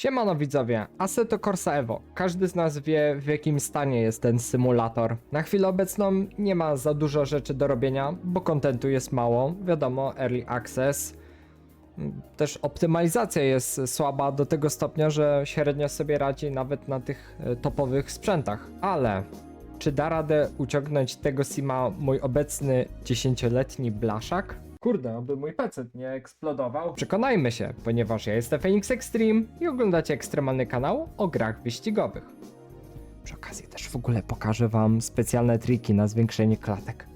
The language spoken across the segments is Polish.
Siemano widzowie, Assetto Corsa Evo. Każdy z nas wie w jakim stanie jest ten symulator. Na chwilę obecną nie ma za dużo rzeczy do robienia, bo kontentu jest mało, wiadomo, early access. Też optymalizacja jest słaba do tego stopnia, że średnio sobie radzi nawet na tych e, topowych sprzętach. Ale czy da radę uciągnąć tego sima mój obecny 10-letni blaszak? Kurde, aby mój PC nie eksplodował. Przekonajmy się, ponieważ ja jestem Phoenix Extreme i oglądacie ekstremalny kanał o grach wyścigowych. Przy okazji też w ogóle pokażę wam specjalne triki na zwiększenie klatek.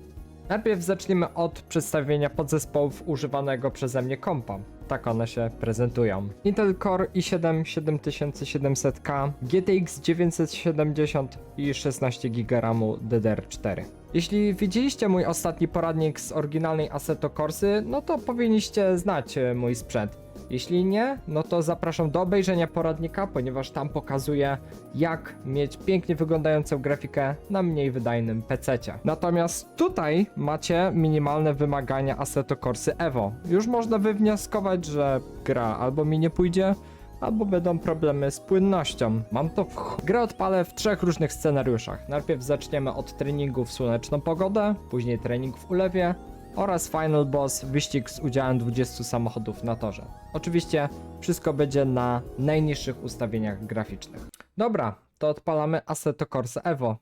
Najpierw zaczniemy od przedstawienia podzespołów używanego przeze mnie kompa. Tak one się prezentują. Intel Core i7 7700K, GTX 970 i 16 GB RAMu DDR4. Jeśli widzieliście mój ostatni poradnik z oryginalnej Assetto Corsy, no to powinniście znać e, mój sprzęt. Jeśli nie, no to zapraszam do obejrzenia poradnika, ponieważ tam pokazuję jak mieć pięknie wyglądającą grafikę na mniej wydajnym PC-cie. Natomiast tutaj macie minimalne wymagania Assetto Corsy Evo. Już można wywnioskować, że gra albo mi nie pójdzie, albo będą problemy z płynnością. Mam to w. Grę odpalę w trzech różnych scenariuszach. Najpierw zaczniemy od treningu w słoneczną pogodę, później trening w ulewie oraz final boss, wyścig z udziałem 20 samochodów na torze. Oczywiście wszystko będzie na najniższych ustawieniach graficznych. Dobra, to odpalamy Assetto Corsa Evo.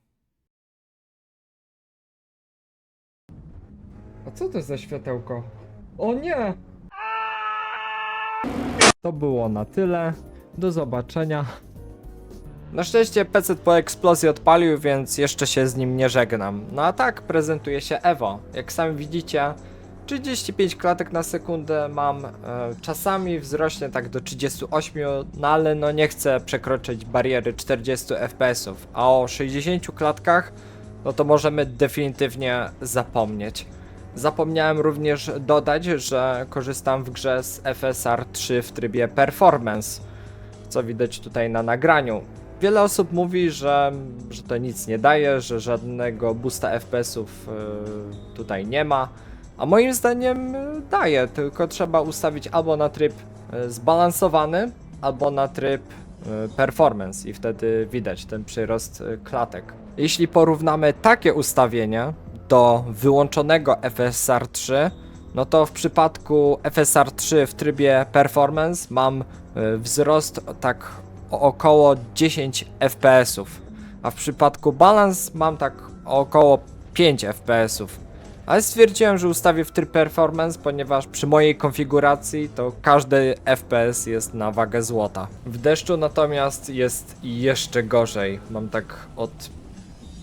A co to za światełko? O nie! To było na tyle. Do zobaczenia. Na szczęście PC po eksplozji odpalił, więc jeszcze się z nim nie żegnam. No a tak prezentuje się Evo. Jak sami widzicie, 35 klatek na sekundę mam. E, czasami wzrośnie tak do 38, no ale no nie chcę przekroczyć bariery 40 fps, a o 60 klatkach no to możemy definitywnie zapomnieć. Zapomniałem również dodać, że korzystam w grze z FSR 3 w trybie performance, co widać tutaj na nagraniu. Wiele osób mówi, że, że to nic nie daje, że żadnego boosta FPS-ów y, tutaj nie ma, a moim zdaniem y, daje, tylko trzeba ustawić albo na tryb y, zbalansowany, albo na tryb performance i wtedy widać ten przyrost klatek. Jeśli porównamy takie ustawienia do wyłączonego FSR 3, no to w przypadku FSR 3 w trybie performance mam y, wzrost tak około 10 fps, a w przypadku balance mam tak około 5 fps. Ale stwierdziłem, że ustawię w tryb performance, ponieważ przy mojej konfiguracji to każdy FPS jest na wagę złota. W deszczu natomiast jest jeszcze gorzej. Mam tak od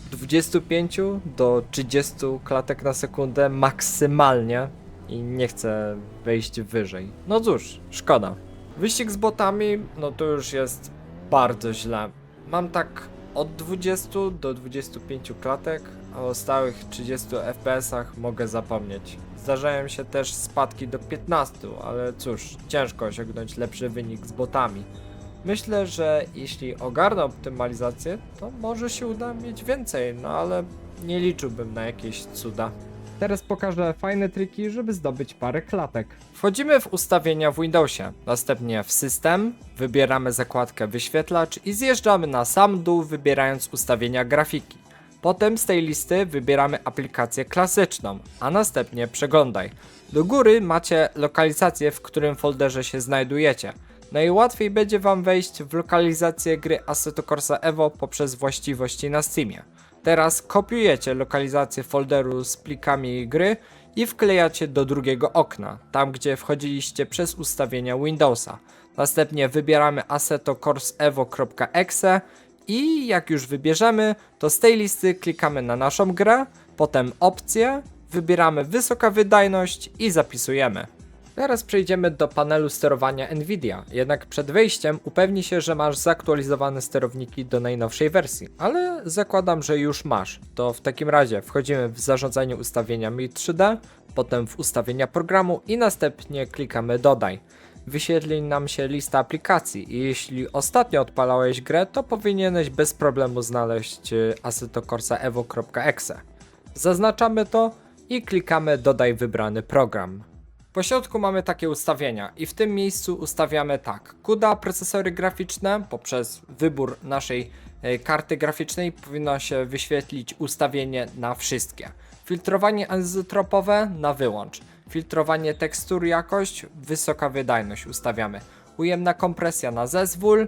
25 do 30 klatek na sekundę maksymalnie i nie chcę wejść wyżej. No cóż, szkoda. Wyścig z botami, no to już jest bardzo źle. Mam tak od 20 do 25 klatek, a o stałych 30 FPS-ach mogę zapomnieć. Zdarzają się też spadki do 15, ale cóż, ciężko osiągnąć lepszy wynik z botami. Myślę, że jeśli ogarnę optymalizację, to może się uda mieć więcej, no ale nie liczyłbym na jakieś cuda. Teraz pokażę fajne triki, żeby zdobyć parę klatek. Wchodzimy w ustawienia w Windowsie, następnie w system, wybieramy zakładkę wyświetlacz i zjeżdżamy na sam dół wybierając ustawienia grafiki. Potem z tej listy wybieramy aplikację klasyczną, a następnie przeglądaj. Do góry macie lokalizację, w którym folderze się znajdujecie. Najłatwiej będzie Wam wejść w lokalizację gry Assetto Corsa Evo poprzez właściwości na Steamie. Teraz kopiujecie lokalizację folderu z plikami gry i wklejacie do drugiego okna, tam gdzie wchodziliście przez ustawienia Windowsa. Następnie wybieramy Assetto Corsa Evo.exe i jak już wybierzemy, to z tej listy klikamy na naszą grę, potem opcje, wybieramy wysoka wydajność i zapisujemy. Teraz przejdziemy do panelu sterowania Nvidia, jednak przed wejściem upewnij się, że masz zaktualizowane sterowniki do najnowszej wersji, ale zakładam, że już masz. To w takim razie wchodzimy w zarządzanie ustawieniami 3D, potem w ustawienia programu i następnie klikamy dodaj. Wyświetli nam się lista aplikacji i jeśli ostatnio odpalałeś grę, to powinieneś bez problemu znaleźć y, Assetto Corsa Evo.exe. Zaznaczamy to i klikamy dodaj wybrany program. Po środku mamy takie ustawienia i w tym miejscu ustawiamy tak. CUDA procesory graficzne poprzez wybór naszej e, karty graficznej powinno się wyświetlić ustawienie na wszystkie. Filtrowanie anizotropowe na wyłącz. Filtrowanie tekstur jakość, wysoka wydajność ustawiamy. Ujemna kompresja na zezwól, y,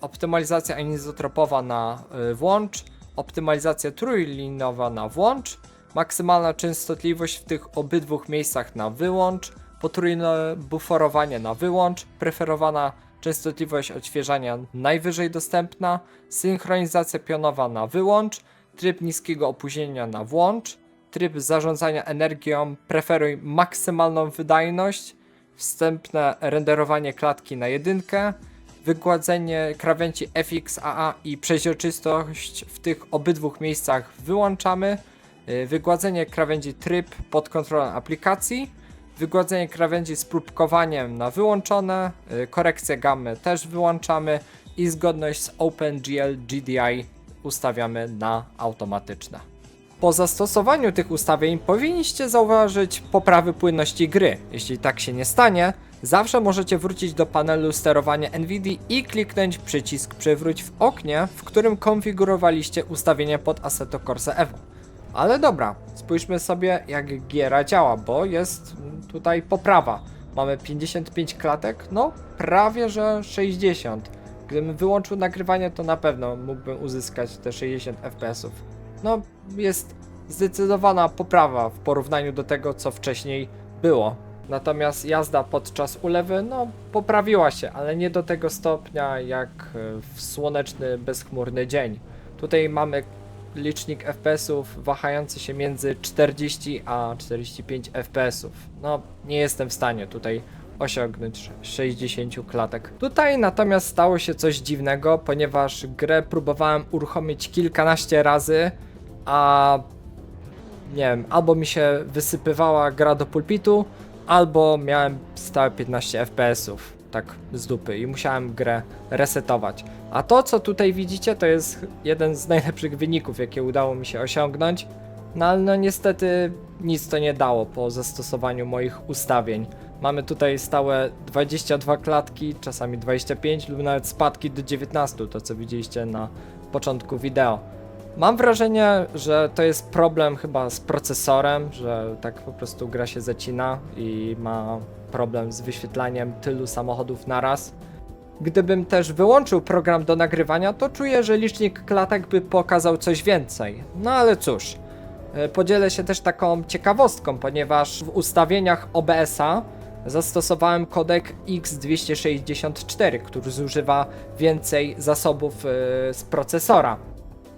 optymalizacja anizotropowa na y, włącz, optymalizacja trójlinowa na włącz, maksymalna częstotliwość w tych obydwu miejscach na wyłącz, potrójne buforowanie na wyłącz, preferowana częstotliwość odświeżania najwyżej dostępna, synchronizacja pionowa na wyłącz, tryb niskiego opóźnienia na włącz, tryb zarządzania energią, preferuj maksymalną wydajność, wstępne renderowanie klatki na jedynkę, wygładzenie krawędzi FXAA i przeźroczystość w tych obydwu miejscach wyłączamy, wygładzenie krawędzi tryb pod kontrolą aplikacji, wygładzenie krawędzi z próbkowaniem na wyłączone, y, korekcję gammy też wyłączamy i zgodność z OpenGL GDI ustawiamy na automatyczne. Po zastosowaniu tych ustawień powinniście zauważyć poprawy płynności gry. Jeśli tak się nie stanie, zawsze możecie wrócić do panelu sterowania NVIDIA i kliknąć przycisk przywróć w oknie, w którym konfigurowaliście ustawienie pod Assetto Corsa Evo. Ale dobra, spójrzmy sobie jak giera działa, bo jest tutaj poprawa. Mamy 55 klatek, no prawie że 60. Gdybym wyłączył nagrywanie, to na pewno mógłbym uzyskać te 60 FPS-ów. No, jest zdecydowana poprawa w porównaniu do tego, co wcześniej było. Natomiast jazda podczas ulewy, no, poprawiła się, ale nie do tego stopnia jak w słoneczny, bezchmurny dzień. Tutaj mamy licznik FPS-ów wahający się między 40 a 45 FPS-ów. No, nie jestem w stanie tutaj osiągnąć 60 klatek. Tutaj natomiast stało się coś dziwnego, ponieważ grę próbowałem uruchomić kilkanaście razy, a nie wiem, albo mi się wysypywała gra do pulpitu, albo miałem stałe 15 FPS-ów, tak z dupy i musiałem grę resetować. A to, co tutaj widzicie, to jest jeden z najlepszych wyników, jakie udało mi się osiągnąć. No ale no niestety nic to nie dało po zastosowaniu moich ustawień. Mamy tutaj stałe 22 klatki, czasami 25 lub nawet spadki do 19, to co widzieliście na początku wideo. Mam wrażenie, że to jest problem chyba z procesorem, że tak po prostu gra się zacina i ma problem z wyświetlaniem tylu samochodów naraz. Gdybym też wyłączył program do nagrywania, to czuję, że licznik klatek by pokazał coś więcej. No ale cóż, e, podzielę się też taką ciekawostką, ponieważ w ustawieniach OBS-a zastosowałem kodek X264, który zużywa więcej zasobów e, z procesora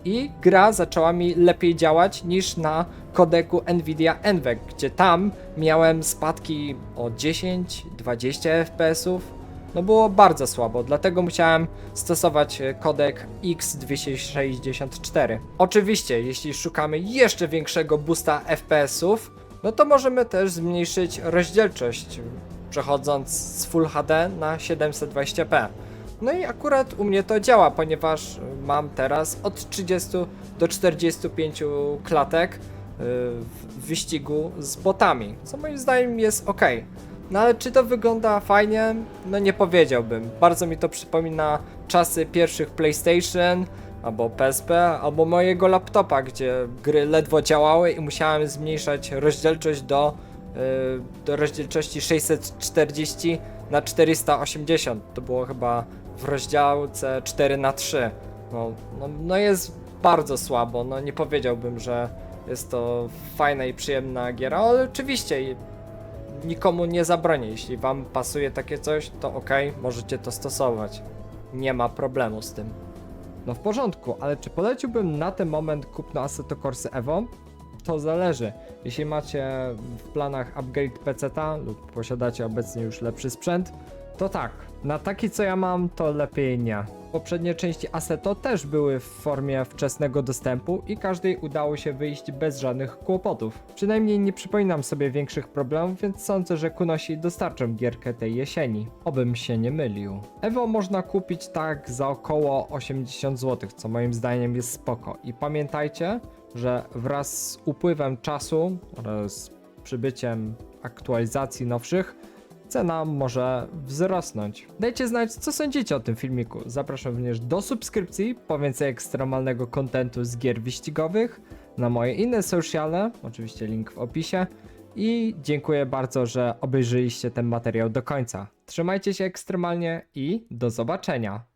i gra zaczęła mi lepiej działać niż na kodeku Nvidia NVENC, gdzie tam miałem spadki o 10-20 FPS-ów. No było bardzo słabo, dlatego musiałem stosować e, kodek X264. Oczywiście, jeśli szukamy jeszcze większego boosta FPS-ów, no to możemy też zmniejszyć rozdzielczość, przechodząc z Full HD na 720p. No i akurat u mnie to działa, ponieważ mam teraz od 30 do 45 klatek y, w wyścigu z botami, co moim zdaniem jest ok. No ale czy to wygląda fajnie? No nie powiedziałbym. Bardzo mi to przypomina czasy pierwszych PlayStation, albo PSP, albo mojego laptopa, gdzie gry ledwo działały i musiałem zmniejszać rozdzielczość do, y, do rozdzielczości 640 na 480. To było chyba w rozdziałce 4 na 3 no, no, no jest bardzo słabo, no nie powiedziałbym, że jest to fajna i przyjemna giera, ale oczywiście nikomu nie zabronię, jeśli wam pasuje takie coś, to ok, możecie to stosować. Nie ma problemu z tym. No w porządku, ale czy poleciłbym na ten moment kupno Assetto Corsa Evo? To zależy. Jeśli macie w planach upgrade PC-ta lub posiadacie obecnie już lepszy sprzęt, to tak, na taki co ja mam, to lepiej nie. Poprzednie części Assetto też były w formie wczesnego dostępu i każdej udało się wyjść bez żadnych kłopotów. Przynajmniej nie przypominam sobie większych problemów, więc sądzę, że Kunosi dostarczą gierkę tej jesieni. Obym się nie mylił. Evo można kupić tak za około 80 zł, co moim zdaniem jest spoko. I pamiętajcie, że wraz z upływem czasu oraz przybyciem aktualizacji nowszych, cena może wzrosnąć. Dajcie znać, co sądzicie o tym filmiku. Zapraszam również do subskrypcji po więcej ekstremalnego kontentu z gier wyścigowych na moje inne sociale, oczywiście link w opisie. I dziękuję bardzo, że obejrzyliście ten materiał do końca. Trzymajcie się ekstremalnie i do zobaczenia.